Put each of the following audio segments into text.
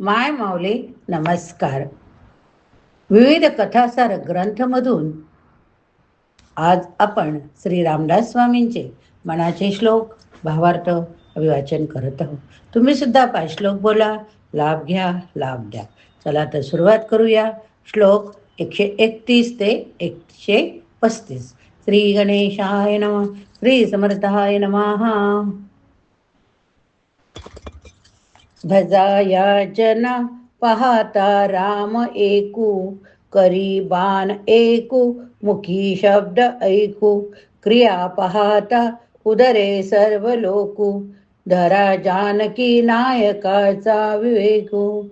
माय माऊली नमस्कार. विविध कथासार ग्रंथमधून आज आपण श्री रामदास स्वामींचे मनाचे श्लोक भावार्थ अभिवाचन करत आहोत. तुम्ही सुद्धा पाच श्लोक बोला लाभ घ्या लाभ द्या. चला तर सुरुवात करूया. श्लोक एकशे एकतीस ते एकशे पस्तीस. श्री गणेशाय नम श्री समर्थाय नमः. भजाया जना पाहता राम एकू करी बाण एकू मुखी शब्द ऐकू क्रिया पाहता उदरे सर्व लोकू धरा जानकी नायकाचा विवेकू.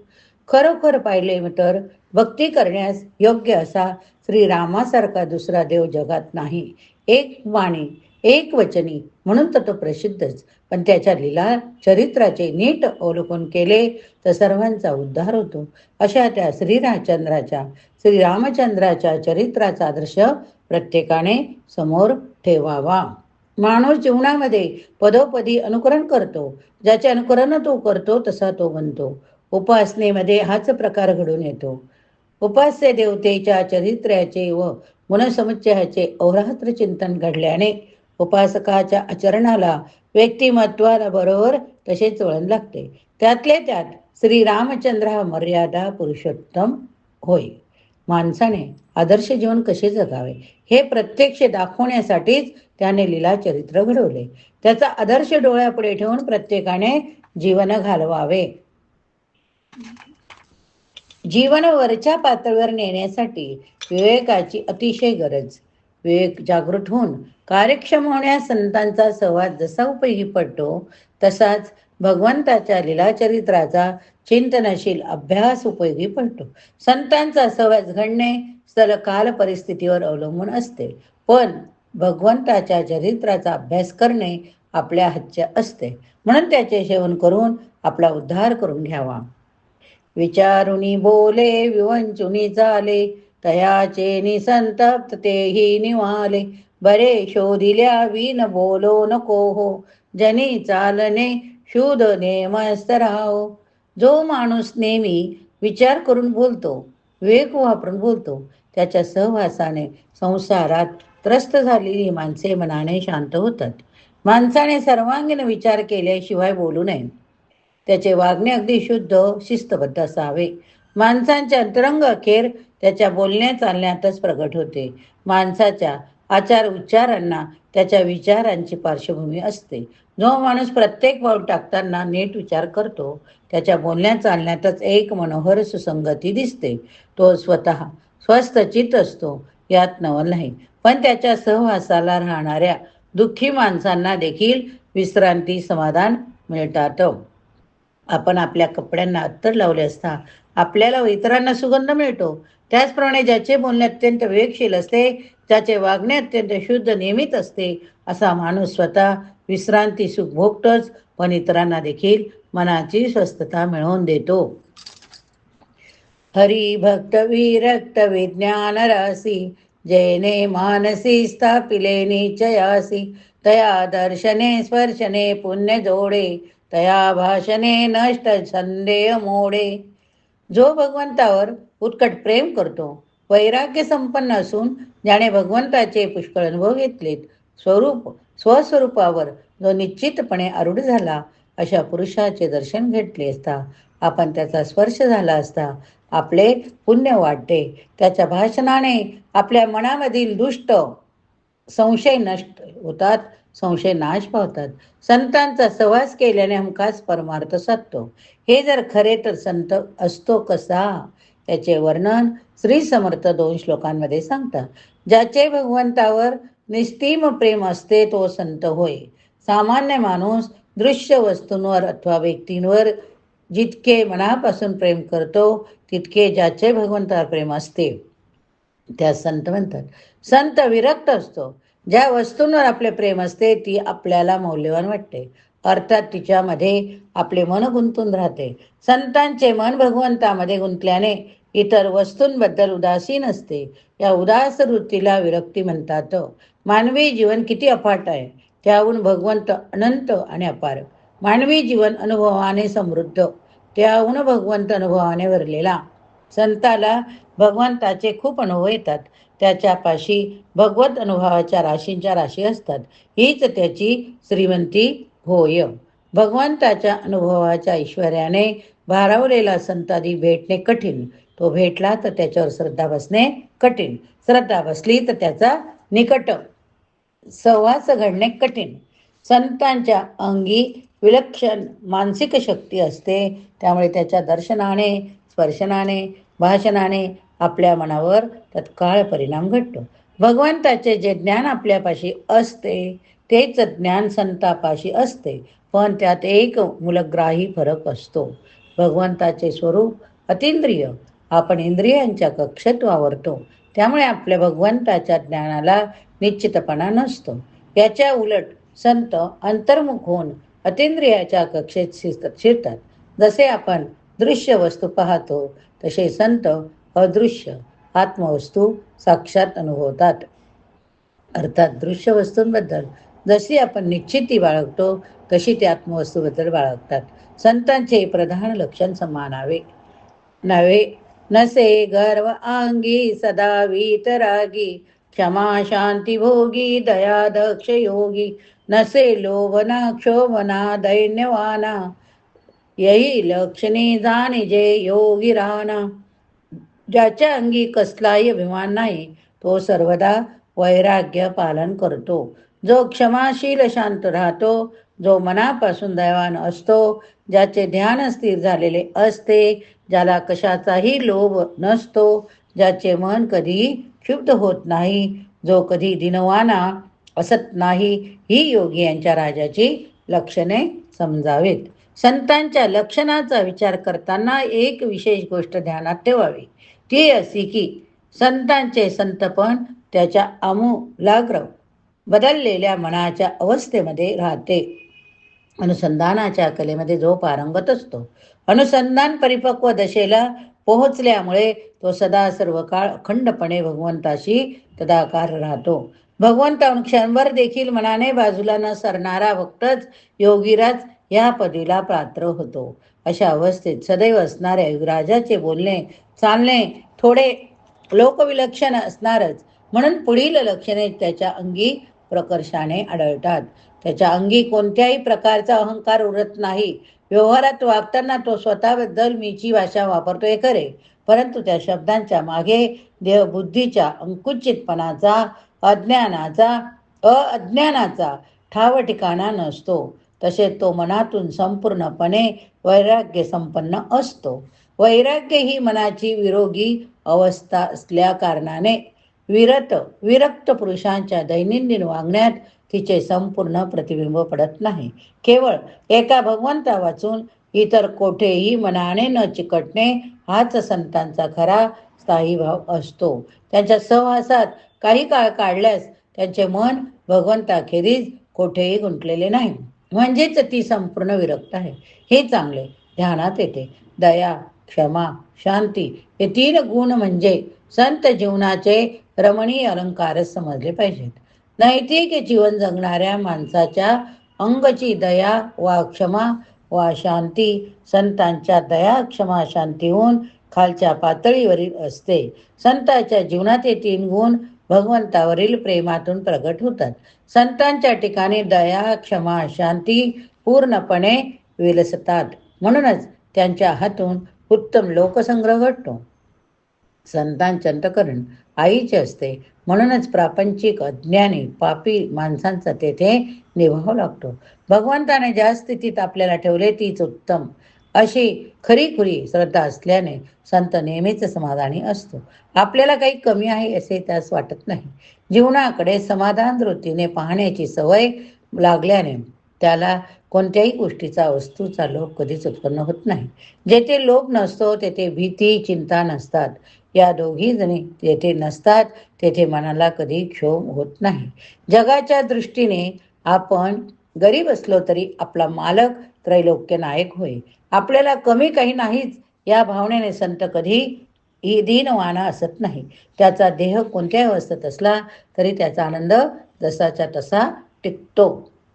खरोखर पाहिले तर भक्ती करण्यास योग्य असा श्रीरामासारखा दुसरा देव जगात नाही. एक वाणी एक वचनी म्हणून तर तो प्रसिद्धच. पण त्याच्या लीला चरित्राचे नीट अवलोकन केले तर सर्वांचा उद्धार होतो. अशा त्या श्रीरामचंद्राच्या श्रीरामचंद्राच्या चरित्राचा दृश्य प्रत्येकाने समोर ठेवावा. माणूस जीवनामध्ये पदोपदी अनुकरण करतो. ज्याचे अनुकरण तो करतो तसा तो बनतो. उपासनेमध्ये हाच प्रकार घडून येतो. उपास्य देवतेच्या चरित्र्याचे व गुणसमुच्चयाचे अवराहत्र चिंतन घडल्याने उपासकाच्या आचरणाला व्यक्तिमत्वाला बरोबर तसेच वळण लागते. त्यातले त्यात श्री रामचंद्र हा मर्यादा पुरुषोत्तम होय. माणसाने आदर्श जीवन कसे जगावे? हे प्रत्यक्ष दाखवण्यासाठीच त्याने लीला चरित्र घडवले. त्याचा आदर्श डोळ्यापुढे ठेवून प्रत्येकाने जीवन घालवावे. जीवन वरच्या पातळीवर नेण्यासाठी विवेकाची अतिशय गरज. विवेक जागृत होऊन कार्यक्षम होण्यास संतांचा संवाद जसा उपयोगी पडतो तसाच भगवंताच्या लीलाचरित्राचा चिंतनशील अभ्यास उपयोगी पडतो. संतांचा सहवास घडणे स्थल काल परिस्थितीवर अवलंबून असते पण भगवंताच्या चरित्राचा अभ्यास करणे आपल्या हातचे असते. म्हणून त्याचे सेवन करून आपला उद्धार करून घ्यावा. विचारुनी बोले विवंचुनी चाले तयाचे निसंतप्त तेही निवाले बरे शोधिल्या विन बोलो नको हो जनी चालणे शुद नेमस्तराव जो माणूस नेहमी विचार करून बोलतो विवेक वापरून बोलतो त्याच्या सहवासाने संसारात त्रस्त झालेली माणसे मनाने शांत होतात. माणसाने सर्वांगीण विचार केल्याशिवाय बोलू नये. त्याचे वागणे अगदी शुद्ध शिस्तबद्ध असावे. माणसांचे अंतरंग अखेर त्याच्या बोलण्या चालण्यातच प्रगट होते. माणसाच्या आचार उच्चारांना त्याच्या विचारांची पार्श्वभूमी असते. जो माणूस प्रत्येक पाऊल टाकताना नीट विचार करतो त्याच्या बोलण्या चालण्यातच एक मनोहर सुसंगती दिसते. तो स्वतः स्वस्थचित असतो यात नवल नाही. पण त्याच्या सहवासाला राहणाऱ्या दुःखी माणसांना देखील विश्रांती समाधान मिळतात. आपण आपल्या कपड्यांना अत्तर लावले असता आपल्याला व इतरांना सुगंध मिळतो. त्याचप्रमाणे ज्याचे बोलणे अत्यंत विवेकशील असते ज्याचे वागणे अत्यंत शुद्ध नियमित असते असा माणूस स्वतः विश्रांती सुख भोगतोच पण इतरांना देखील मनाची स्वस्थता मिळवून देतो. हरी भक्त विरक्त विज्ञान रासी जैने मानसी स्थापिले निचयासी तया दर्शने स्पर्शने पुण्य जोडे तया भाषणे नष्ट संदेह मोडे. जो भगवंतावर उत्कट प्रेम करतो वैराग्य संपन्न असून ज्याने भगवंताचे पुष्कळ अनुभव घेतलेत स्वरूप स्वस्वरूपावर जो निश्चितपणे आरूढ झाला अशा पुरुषाचे दर्शन घेतले असता आपण त्याचा स्पर्श झाला असता आपले पुण्य वाटते त्याच्या भाषणाने आपल्या मनामधील दुष्ट संशय नष्ट होतात. संशय नाश पावतात. संतांचा सहवास केल्याने हमखास परमार्थ साधतो. हे जर खरे तर संत असतो कसा? त्याचे वर्णन श्री समर्थ दोन श्लोकांमध्ये सांगतात. ज्याचे भगवंतावर निस्तीम प्रेम असते तो संत होय. सामान्य माणूस दृश्य वस्तूंवर अथवा व्यक्तींवर जितके मनापासून प्रेम करतो तितके ज्याचे भगवंतावर प्रेम असते. त्या संत म्हणतात. संत विरक्त असतो. ज्या वस्तूंवर आपले प्रेम असते ती आपल्याला मौल्यवान वाटते. अर्थात तिच्यामध्ये आपले मन गुंतून राहते. संतांचे मन भगवंतामध्ये गुंतल्याने इतर वस्तूंबद्दल उदासीन असते. या उदास वृत्तीला विरक्ती म्हणतात. मानवी जीवन किती अफाट आहे त्याहून भगवंत अनंत आणि अपार. मानवी जीवन अनुभवाने समृद्ध त्याहून भगवंत अनुभवाने भरलेला. संताला भगवंताचे खूप अनुभव येतात. त्याच्यापाशी भगवत अनुभवाच्या राशींच्या राशी असतात. हीच त्याची श्रीमंती होय. भगवंताच्या अनुभवाच्या ऐश्वर्याने भारावलेला संतादी भेटणे कठीण. तो भेटला तर त्याच्यावर श्रद्धा बसणे कठीण. श्रद्धा बसली तर त्याचा निकट सहवास घडणे कठीण. संतांच्या अंगी विलक्षण मानसिक शक्ती असते. त्यामुळे त्याच्या दर्शनाने स्पर्शनाने भाषणाने आपल्या मनावर तत्काळ परिणाम घडतो. भगवंताचे जे ज्ञान आपल्यापाशी असते तेच ज्ञान संतापाशी असते पण त्यात एक मूलग्राही फरक असतो. भगवंताचे स्वरूप अतिंद्रिय आपण इंद्रियांच्या कक्षेत वावरतो. त्यामुळे आपल्या भगवंताच्या ज्ञानाला निश्चितपणा नसतो. याच्या उलट संत अंतर्मुख होऊन अतिंद्रियाच्या कक्षेत शिरतात. जसे आपण दृश्य वस्तू पाहतो तसे संत अदृश्य आत्मवस्तू साक्षात अनुभवतात. अर्थात दृश्य वस्तूंबद्दल जशी आपण निश्चिती बाळगतो तशी ते आत्मवस्तूबद्दल बाळगतात. संतांचे प्रधान लक्षण समानावे नव्हे नसे गर्व आंगी सदा वीतरागी क्षमा शांती भोगी दया दक्ष योगी नसे लोभना क्षोभना दैन्यवाना यही लक्षणी जाणिजे योगी राहणा ज्याच्या अंगी कसलाही अभिमान नाही तो सर्वदा वैराग्य पालन करतो. जो क्षमाशील शांत राहतो जो मनापासून दैवान असतो ज्याचे ध्यान स्थिर झालेले असते ज्याला कशाचाही लोभ नसतो ज्याचे मन कधीही क्षुब्ध होत नाही जो कधी दिनवाना असत नाही ही योगी यांच्या राजाची लक्षणे समजावेत. संतांच्या लक्षणाचा विचार करताना एक विशेष गोष्ट ध्यानात ठेवावी. ती अशी की संतांचे संतपण त्याच्या आमूलाग्र बदललेल्या मनाच्या अवस्थेमध्ये राहते. अनुसंधानाच्या कलेमध्ये जो पारंगत असतो. अनुसंधान परिपक्व दशेला पोहोचल्यामुळे तो सदा सर्व काळ अखंडपणे भगवंताशी तदाकार राहतो. भगवंत क्षणभर देखील मनाने बाजूला न सरणारा भक्तच योगीराज या पदीला पात्र होतो. अशा अवस्थेत सदैव असणाऱ्या युगराजाचे बोलणे चालणे थोडे लोकविलक्षण असणारच. म्हणून पुढील लक्षणे त्याच्या अंगी प्रकर्षाने आढळतात. त्याच्या अंगी कोणत्याही प्रकारचा अहंकार उरत नाही. व्यवहारात वागताना तो स्वतःबद्दल मीची भाषा वापरतोय खरे परंतु त्या शब्दांच्या मागे देहबुद्धीच्या अंकुचितपणाचा अज्ञानाचा अज्ञानाचा ठाव ठिकाणा नसतो. तसे तो मनातून संपूर्णपणे वैराग्य संपन्न असतो. वैराग्य ही मनाची विरोगी अवस्था असल्या कारणाने विरत विरक्त पुरुषांच्या दैनंदिन वागण्यात तिचे संपूर्ण प्रतिबिंब पडत नाही. केवळ एका भगवंता वाचून इतर कोठेही मनाने न चिकटणे हाच संतांचा खरा स्थायी भाव असतो. त्यांच्या सहवासात काही काळ काढल्यास त्यांचे मन भगवंताखेरीज कोठेही गुंतलेले नाही. म्हणजेच ती संपूर्ण विरक्त आहे. हे चांगले ध्यानात येते. दया क्षमा शांती हे तीन गुण म्हणजे संत जीवनाचे रमणीय अलंकार समजले पाहिजेत. नैतिक जीवन जगणाऱ्या माणसाच्या अंगची दया वा क्षमा वा शांती संतांच्या दया क्षमा शांतीहून खालच्या पातळीवरील असते. संतांच्या जीवनात हे तीन गुण भगवंतावरील प्रेमातून प्रगट होतात. संतांच्या ठिकाणी दया क्षमा शांती पूर्णपणे विलसतात. म्हणूनच त्यांच्या हातून उत्तम लोकसंग्रह घडतो. संतांचंतकरण आईचे असते. म्हणूनच प्रापंचिक अज्ञानी पापी माणसांचा तेथे निभाव लागतो. भगवंताने ज्या स्थितीत आपल्याला ठेवले तीच उत्तम. अशी खरी खुरी श्रद्धा असल्याने संत नेहमीच समाधानी असतो. आपल्याला काही कमी आहे असे त्यास वाटत नाही. जीवनाकडे समाधान वृत्तीने पाहण्याची सवय लागल्याने त्याला कोणत्याही गोष्टीचा वस्तूचा लोभ कधीच उत्पन्न होत नाही. जेथे लोभ नसतो तेथे भीती चिंता नसतात. या दोघी जणी जेथे नसतात तेथे मनाला कधी क्षोभ होत नाही. जगाच्या दृष्टीने आपण गरीब असलो तरी आपला मालक त्रैलोक्य नायक होय. आपल्याला कमी काही नाहीच या भावनेने संत कधी ही दीनवाना असत नाही. त्याचा देह कोणत्याही अवस्थेत असला तरी त्याचा आनंद जसाच्या तसा टिकतो.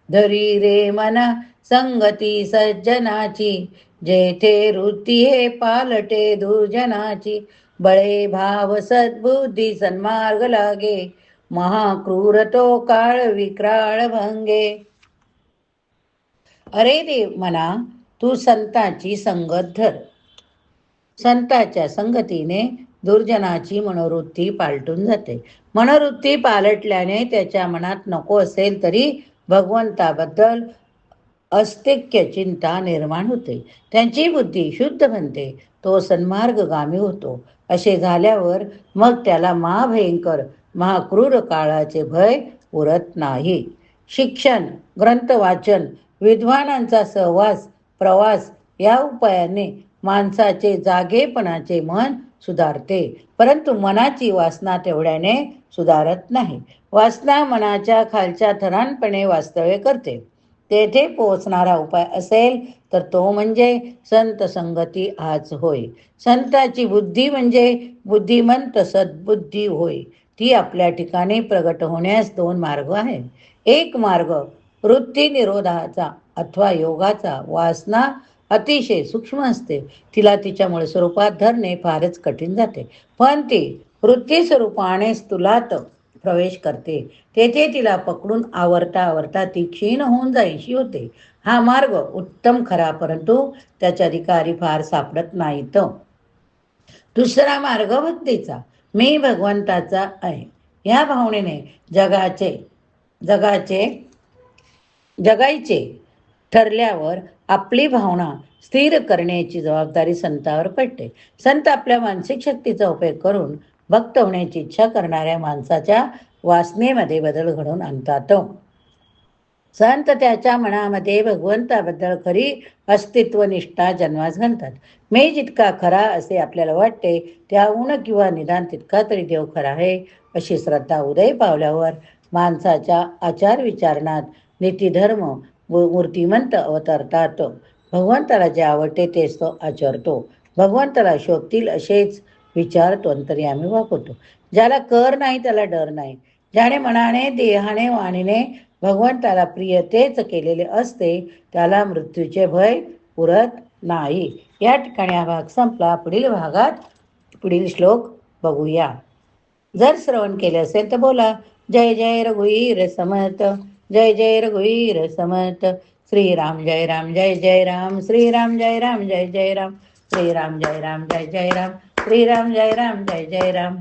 धरी रे मना संगती सज्जनाची जेथे वृत्ती हे पालटे दुर्जनाची बळे भाव सद्बुद्धी सन्मार्ग लागे महाक्रूर तो काळ विक्राळ भंगे. अरे देव म्हणा तू संतांची संगत धर. संताच्या संगतीने दुर्जनाची मनोवृत्ती पालटून जाते. मनोवृत्ती पालटल्याने त्याच्या मनात नको असेल तरी भगवंताबद्दल अस्तिक्य चिंता निर्माण होते. त्यांची बुद्धी शुद्ध बनते. तो सन्मार्गगामी होतो. असे झाल्यावर मग त्याला महाभयंकर महाक्रूर काळाचे भय उरत नाही. शिक्षण ग्रंथ वाचन विद्वानांचा सहवास प्रवास या उपायाने माणसाचे जागेपणाचे मन सुधारते. परंतु मनाची वासना तेवढ्याने सुधारत नाही. वासना मनाच्या खालच्या थरांपणे वास्तव्य करते. तेथे पोहोचणारा उपाय असेल तर तो म्हणजे संत संगती आज होय. संताची बुद्धी म्हणजे बुद्धिमंत सद्बुद्धी होय. ती आपल्या ठिकाणी प्रगट होण्यास दोन मार्ग आहेत. एक मार्ग वृत्तीनिरोधाचा अथवा योगाचा वासना अतिशय सूक्ष्म असते. तिला तिच्या मूळ स्वरूपात धरणे फारच कठीण जाते. पण ती वृत्ती स्वरूपाने स्थुलात प्रवेश करते. तेथे तिला पकडून आवरता आवरता ती क्षीण होऊन जायची होते. हा मार्ग उत्तम खरा परंतु त्याच्या अधिकारी फार सापडत नाहीत. दुसरा मार्ग भक्तीचा. मी भगवंताचा आहे. या भावनेने जगाचे जगाचे जगायचे ठरल्यावर आपली भावना स्थिर करण्याची जबाबदारी संतावर पडते. संत आपल्या मानसिक शक्तीचा उपयोग करून भक्त होण्याची इच्छा करणाऱ्या माणसाच्या वासनेमध्ये बदल घडवून आणतात. संत त्याच्या मनामध्ये भगवंताबद्दल खरी अस्तित्वनिष्ठा जन्मास घालतात. मी जितका खरा असे आपल्याला वाटते त्याहून किंवा निदान तितका तरी देव खरा आहे अशी श्रद्धा उदय पावल्यावर माणसाच्या आचार विचारणात नीतिधर्म व मूर्तिमंत अवतरतात. भगवंताला जे आवडते तेच तो आचरतो. भगवंताला शोभतील असेच विचार तो आम्ही वापरतो ज्याला कर नाही त्याला डर नाही. ज्याने मनाने देहाने वाणीने भगवंताला प्रिय तेच केलेले असते त्याला मृत्यूचे भय पुरत नाही. या ठिकाणी हा भाग संपला. पुढील भागात पुढील श्लोक बघूया. जर श्रवण केले असेल तर बोला. जय जय रघुवीर समर्थ. जय जय रघुवीर समर्थ. श्रीराम जय राम जय जय राम. श्रीराम जय राम जय जय राम. श्रीराम जय राम जय जय राम. श्रीराम जय राम जय जय राम.